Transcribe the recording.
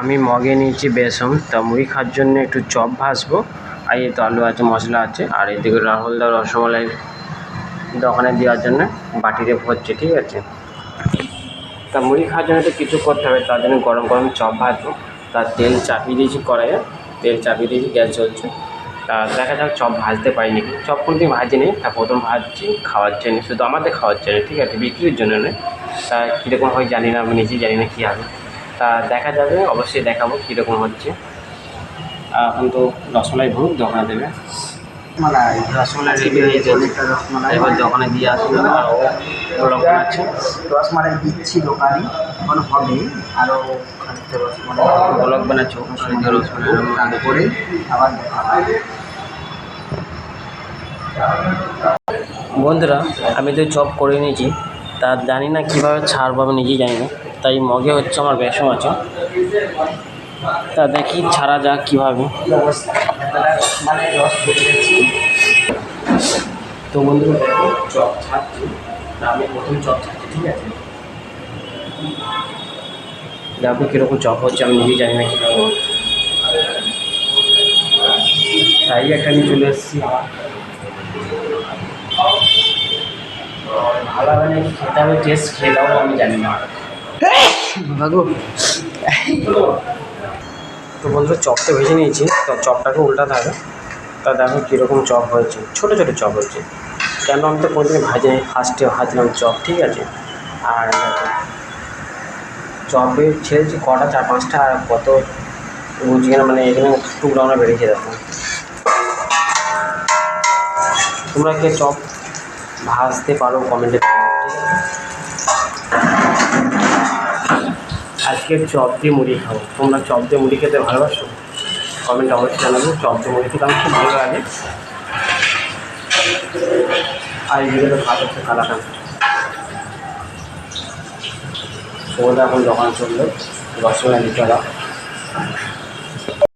আমি মগে নিয়েছি বেসন, তা মুড়ি খাওয়ার জন্য একটু চপ ভাজবো। আর এই তো আলু আছে, মশলা আছে। আর এদিকে রাহুলদা রসমালাই দোকানে দেওয়ার জন্য বাটিতে ভরছে, ঠিক আছে? তা মুড়ি খাওয়ার জন্য তো কিছু করতে হবে, তার জন্য গরম গরম চপ ভাজবো। তার তেল চাপিয়ে দিয়েছি কড়াইয়ে, তেল চাপিয়ে দিয়েছি, গ্যাস চলছে তা দেখা যাক চপ ভাজতে পারি নাকি চপ কোনোদিন ভাজিনি, তা প্রথম ভাজছি, খাওয়ার জন্য, শুধু আমাদের খাওয়ার জন্য, ঠিক আছে? বিক্রির জন্য নয়। তা কীরকম হয় জানি না, আমি নিজেই জানি না কী হবে। তা দেখা যাবে অবশ্যই দেখাবো কীরকম হচ্ছে। এখন তো রসমালাই ভোগ দোকানে দেবে। মালাই রসমালাই রেডি হয়ে গেছে এবার দোকানে দিয়ে আসবে আর ও ওরকম রসমালাই দিচ্ছি দোকানে এখন হবে। আরও বানাচ্ছ রসমালাই রসমালাই আবার বন্ধুরা আমি তো চপ করে নিয়েছি। তা জানি না কীভাবে ছাড়বো আমি নিজেই জানি না। তাই মগে হচ্ছে আমার বেসম আছে। তা দেখি ছাড়া যাক কীভাবে। মানে তো বন্ধু, চপ ছাড়ছি। আমি প্রথম চপ ঠিক আছে? দেখো কীরকম চপ হচ্ছে, আমি নিজেই জানি না হচ্ছে। তাই একটা নিয়ে চলে এসেছি। ভালো নাকি খেতে হবে টেস্ট খেয়ে দাও, আমি জানি না। তো বন্ধুরা চপটা ভেজে নিয়েছি। তো চপটাকে উল্টাতে হবে তা দেখো কীরকম চপ হয়েছে। ছোটো ছোটো চপ হয়েছে। কেন আমি তো কোনোদিন ভাজিনি। ফার্স্টে ভাজলাম চপ, ঠিক আছে? আর চপে ছেড়েছি কটা, চার, পাঁচটা, আর কত বুঝিয়ে মানে এখানে টুকরা আমরা বেরিয়েছে দেখো। তোমরা কে চপ ভাজতে পারো কমেন্টে ঠিক আছে? আজকে চপ দিয়ে মুড়ি খাব। তোমরা চপ দিয়ে মুড়ি খেতে ভালোবাসো? কমেন্ট অবশ্যই জানাব। চপ দিয়ে মুড়ি খেতে আমার খুব ভালো লাগে। আর তো ভাত হচ্ছে কালাকান। তোমাদের এখন দোকান চলল। নিতে হবে